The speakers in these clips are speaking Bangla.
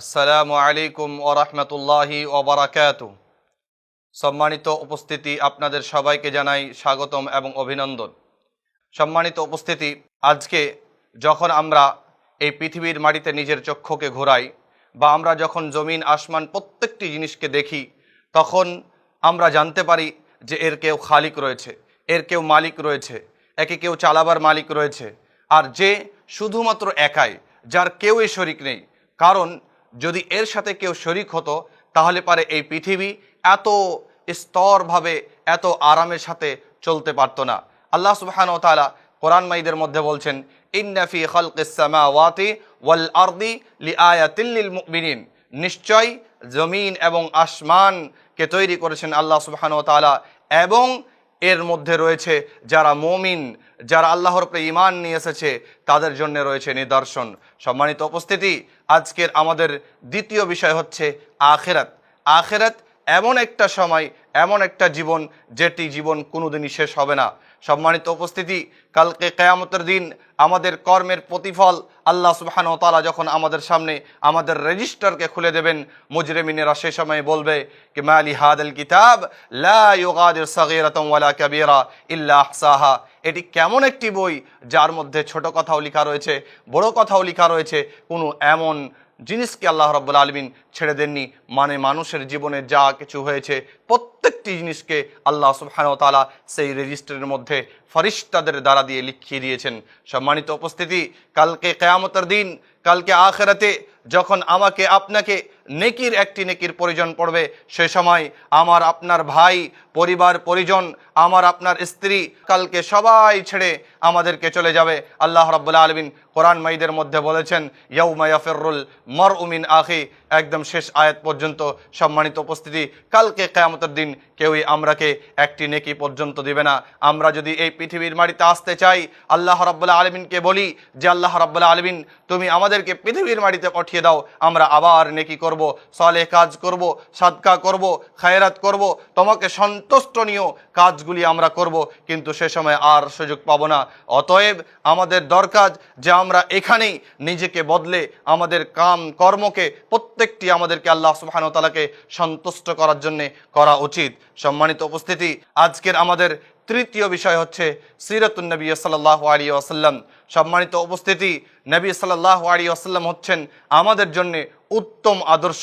আসসালামু আলাইকুম ওরহমতুল্লাহি ওবরাকাত সম্মানিত উপস্থিতি আপনাদের সবাইকে জানাই স্বাগতম এবং অভিনন্দন। সম্মানিত উপস্থিতি, আজকে যখন আমরা এই পৃথিবীর মাটিতে নিজের চক্ষুকে ঘোরাই বা আমরা যখন জমিন, আসমান প্রত্যেকটি জিনিসকে দেখি, তখন আমরা জানতে পারি যে এর কেউ খালিক রয়েছে, এর কেউ মালিক রয়েছে, একে কেউ চালাবার মালিক রয়েছে। আর যে শুধুমাত্র একাই, যার কেউই শরিক নেই। কারণ যদি এর সাথে কেউ শরিক হতো, তাহলে পারে এই পৃথিবী এত স্তরভাবে, এত আরামের সাথে চলতে পারতো না। আল্লাহ সুবহান ও তাআলা কোরআন মাইদের মধ্যে বলছেন ইন্নাফি খালকিস সামাওয়াতি ওয়াল আরদি লিআয়াতিল লিল মুমিনিন। নিশ্চয় জমিন এবং আসমানকে তৈরি করেছেন আল্লাহ সুবহান ও তাআলা এবং এর মধ্যে রয়েছে যারা মমিন, যারা আল্লাহর উপরে ইমান নিয়ে এসেছে, তাদের জন্য রয়েছে নিদর্শন। সম্মানিত উপস্থিতি, আজকের আমাদের দ্বিতীয় বিষয় হচ্ছে আখেরাত। আখেরাত এমন একটা সময়, এমন একটা জীবন যেটি জীবন কোনোদিনই শেষ হবে না। সম্মানিত উপস্থিতি, কালকে কেয়ামতের দিন আমাদের কর্মের প্রতিফল আল্লাহ সুবহান ও তাআলা যখন আমাদের সামনে আমাদের রেজিস্টারকে খুলে দেবেন, মুজরিমিনেরা সে সময় বলবে কি, মালি হাদাল কিতাব লা ইউগাদির সাগীরাতাম ওয়ালা কাবীরা আহসাহা। এটি কেমন একটি বই যার মধ্যে ছোট কথাও লেখা রয়েছে, বড় কথাও লেখা রয়েছে, কোনো এমন জিনিসকে আল্লাহ রব্বুল আলমিন ছেড়ে দেননি। মানে মানুষের জীবনে যা কিছু হয়েছে, প্রত্যেকটি জিনিসকে আল্লাহ সুবাহানতালা সেই রেজিস্টারের মধ্যে ফরিস্তাদের দ্বারা দিয়ে লিখিয়ে দিয়েছেন। সম্মানিত উপস্থিতি, কালকে কেয়ামতের দিন, কালকে আখেরাতে যখন আমাকে আপনাকে নেকির একটি নেকির প্রয়োজন পড়বে। সে সময় আমার আপনার ভাই, পরিবার, পরিজন, আমার আপনার স্ত্রী কালকে সবাই ছেড়ে আমাদেরকে চলে যাবে। আল্লাহ রাব্বুল আলমিন কোরআন মাইদের মধ্যে বলেছেন ইয়ৌমায়াফেরুল মর উমিন আখি। একদম শেষ আয়াত পর্যন্ত সম্মানিত উপস্থিতি। কালকে কেয়ামতের দিন কেউই আমরাকে একটি নেকি পর্যন্ত দিবে না। আমরা যদি এই পৃথিবীর মাটিতে আসতে চাই, আল্লাহ রাব্বুল্লাহ আলমিনকে বলি যে, আল্লাহ রাব্বুল্লাহ আলমিন, তুমি আমাদেরকে পৃথিবীর মাটিতে পাঠিয়ে দাও। আমরা আবার নেকি করব। সালেহ কাজ করব, সাদকা করব, খায়রাত করব, তোমাকে সন্তুষ্টনীয় কাজগুলি আমরা করব, কিন্তু সে সময় আর সুযোগ পাবো না। অতএব আমাদের দরকার যে আমরা এখানেই নিজেকে বদলে আমাদের কাম, কর্মকে প্রত্যেকটি আমাদেরকে আল্লাহ সুবহান তালাকে সন্তুষ্ট করার জন্যে করা উচিত। সম্মানিত উপস্থিতি, আজকের আমাদের তৃতীয় বিষয় হচ্ছে সিরাতুন নবী সাল্লাহ আলী আসাল্লাম সম্মানিত উপস্থিতি, নবী সাল্লাহ আলী আসাল্লাম হচ্ছেন আমাদের জন্যে উত্তম আদর্শ।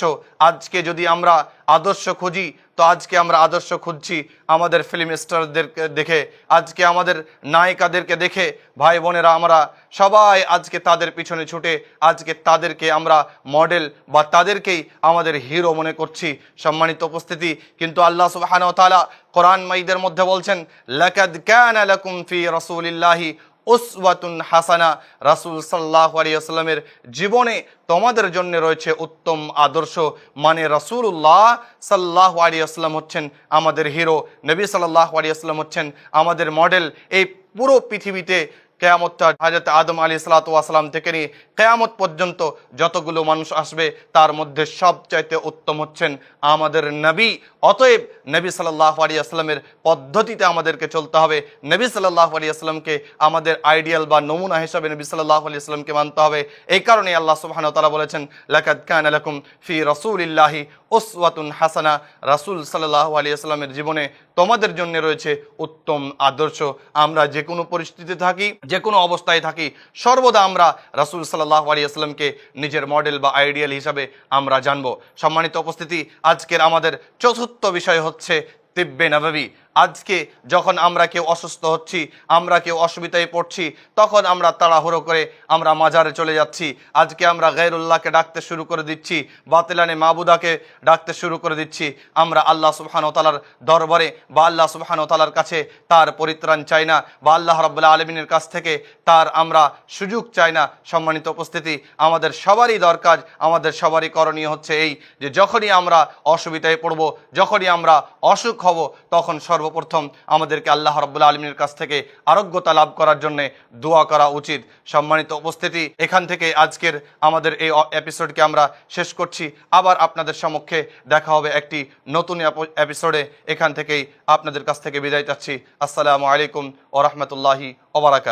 আজকে যদি আমরা আদর্শ খুঁজি, তো আজকে আমরা আদর্শ খুঁজছি আমাদের ফিল্ম স্টারদেরকে দেখে। আজকে আমাদের নায়িকাদেরকে দেখে ভাই বোনেরা, আমরা সবাই আজকে তাদের পিছনে ছুটে, আজকে তাদেরকে আমরা মডেল বা তাদেরকেই আমাদের হিরো মনে করছি। সম্মানিত উপস্থিতি, কিন্তু আল্লাহ সুবহানাহু ওয়া তাআলা কোরআন মাইদের মধ্যে বলছেন, লাকাদ ক্যান লাকুম ফি রাসূলিল্লাহি উসওয়াতুন হাসানা রাসুল সাল্লাহ আলী আসলামের জীবনে তোমাদের জন্য রয়েছে উত্তম আদর্শ। মানে রাসুল্লাহ সাল্লাহ আসলাম হচ্ছেন আমাদের হিরো নবী সাল্লাহ আসলাম হচ্ছেন আমাদের মডেল এই পুরো পৃথিবীতে কেয়ামতটা হাজরত আদম আলী সালাতাম থেকে নিয়ে কেয়ামত পর্যন্ত যতগুলো মানুষ আসবে, তার মধ্যে সবচাইতে উত্তম হচ্ছেন আমাদের নবী। অতএব নবী সাল্লাহ আলী আসলামের পদ্ধতিতে আমাদেরকে চলতে হবে। নবী সাল্লাহ আলী আসলামকে আমাদের আইডিয়াল বা নমুনা হিসাবে নবী সাল্লাহ আলী আসলামকে মানতে হবে। এই কারণে আল্লাহ সুবহান তালা বলেছেন, লাকাদ কান আলাকুম ফি রসুলিল্লাহি ওসওয়াতুন হাসানা, রাসুল সাল্লাহ আলিয়াস্লামের জীবনে তোমাদের জন্য রয়েছে উত্তম আদর্শ। আমরা যে কোনো পরিস্থিতিতে থাকি, যে কোনো অবস্থায় থাকি, সর্বদা আমরা রাসুল সাল্লাহ আলিয়াস্লামকে নিজের মডেল বা আইডিয়াল হিসাবে আমরা জানব। সম্মানিত উপস্থিতি, আজকের আমাদের চতুর্থ বিষয় হচ্ছে তিব্বে নবী আজকে যখন আমরা কেউ অসুস্থ হচ্ছি, আমরা কেউ অসুবিধায় পড়ছি, তখন আমরা তাড়াহুড়ো করে আমরা মাজারে চলে যাচ্ছি। আজকে আমরা গৈরুল্লাহকে ডাকতে শুরু করে দিচ্ছি, বাতিলানে মাবুদাকে ডাকতে শুরু করে দিচ্ছি। আমরা আল্লাহ সুবহান তালার দরবারে বা আল্লাহ সুবহান তালার কাছে তার পরিত্রাণ চাই না, বা আল্লাহ রব্বুল্লাহ আলমিনের কাছ থেকে তার আমরা সুযোগ চাই না। সম্মানিত উপস্থিতি, আমাদের সবারই দরকার, আমাদের সবারই করণীয় হচ্ছে এই যে যখনই আমরা অসুবিধায় পড়ব, যখনই আমরা অসুখ হব, তখন সর্বপ্রথম আমাদেরকে আল্লাহ রব্বুল্লা আলমীর কাছ থেকে আরোগ্যতা লাভ করার জন্য দোয়া করা উচিত। সম্মানিত উপস্থিতি, এখান থেকে আজকের আমাদের এই এপিসোডকে আমরা শেষ করছি। আবার আপনাদের সমক্ষে দেখা হবে একটি নতুন এপিসোডে এখান থেকেই আপনাদের কাছ থেকে বিদায় চাচ্ছি। আসসালামু আলাইকুম ও রহমতুল্লাহি ওবরাকাত